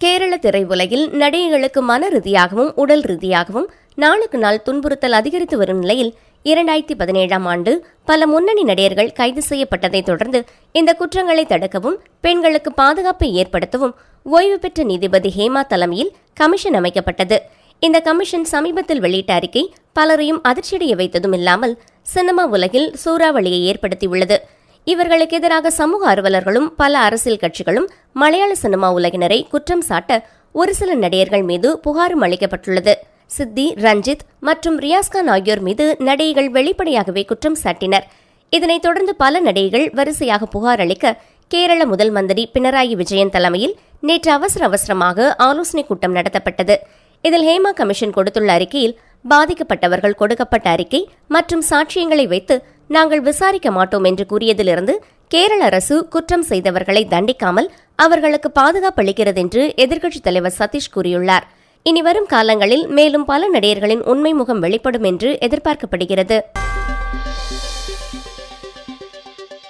கேரள திரையுலகில் நடிகைகளுக்கு மன ரீதியாகவும் உடல் ரீதியாகவும் நாளுக்கு நாள் துன்புறுத்தல் அதிகரித்து வரும் நிலையில் இரண்டாயிரத்தி பதினேழாம் ஆண்டு பல முன்னணி நடிகர்கள் கைது செய்யப்பட்டதைத் தொடர்ந்து இந்த குற்றங்களை தடுக்கவும் பெண்களுக்கு பாதுகாப்பை ஏற்படுத்தவும் ஓய்வு பெற்ற நீதிபதி ஹேமா தலைமையில் கமிஷன் அமைக்கப்பட்டது. இந்த கமிஷன் சமீபத்தில் வெளியிட்ட அறிக்கை பலரையும் அதிர்ச்சியடைய வைத்ததும் இல்லாமல் சினிமா உலகில் சூறாவளியை ஏற்படுத்தியுள்ளது. இவர்களுக்கு எதிராக சமூக ஆர்வலர்களும் பல அரசியல் கட்சிகளும் மலையாள சினிமா உலகினரை குற்றம் சாட்ட ஒரு சில நடிகர்கள் மீது புகாரும் அளிக்கப்பட்டுள்ளது. சித்தி ரஞ்சித் மற்றும் ரியாஸ்கான் ஆகியோர் மீது நடிகைகள் வெளிப்படையாகவே குற்றம் சாட்டினர். இதனைத் தொடர்ந்து பல நடிகைகள் வரிசையாக புகார் அளிக்க கேரள முதல் மந்திரி பினராயி விஜயன் தலைமையில் நேற்று அவசர அவசரமாக ஆலோசனைக் கூட்டம் நடத்தப்பட்டது. இதில் ஹேமா கமிஷன் கொடுத்துள்ள அறிக்கையில் பாதிக்கப்பட்டவர்கள் கொடுக்கப்பட்ட அறிக்கை மற்றும் சாட்சியங்களை வைத்து நாங்கள் விசாரிக்க மாட்டோம் என்று கூறியதிலிருந்து கேரள அரசு குற்றம் செய்தவர்களை தண்டிக்காமல் அவர்களுக்கு பாதுகாப்பு அளிக்கிறது என்று எதிர்க்கட்சித் தலைவர் சதீஷ் கூறியுள்ளார். இனி வரும் காலங்களில் மேலும் பல நடிகர்களின் உண்மை முகம் வெளிப்படும் என்று எதிர்பார்க்கப்படுகிறது.